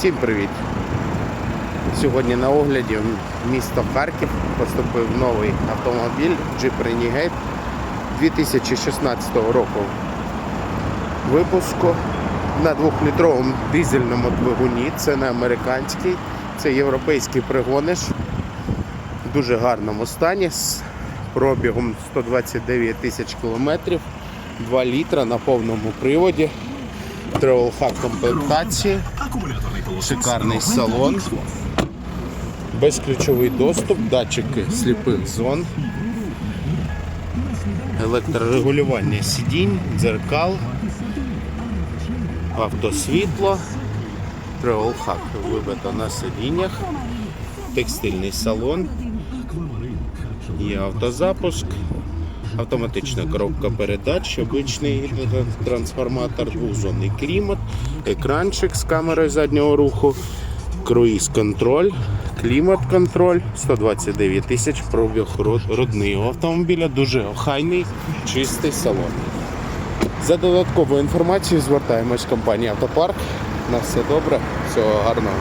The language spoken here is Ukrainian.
Всім привіт! Сьогодні на огляді місто Харків поступив новий автомобіль Jeep Renegade 2016 року випуску на 2-літровому дизельному двигуні. Це не американський, це європейський пригониш в дуже гарному стані з пробігом 129 тисяч кілометрів, 2 літра на повному приводі. Travel Hack комплектації, шикарний салон, безключовий доступ, датчики сліпих зон, електрорегулювання сидінь, дзеркал, автосвітло, Travel Hack вибито на сидіннях, текстильний салон, є автозапуск. Автоматична коробка передач, обичний трансформатор, двохзонний клімат, екранчик з камерою заднього руху, круїз-контроль, клімат-контроль, 129 тисяч пробіг род- родний автомобіля, дуже охайний, чистий салон. За додатковою інформацією звертаємось в компанію Автопарк. На все добре, всього гарного.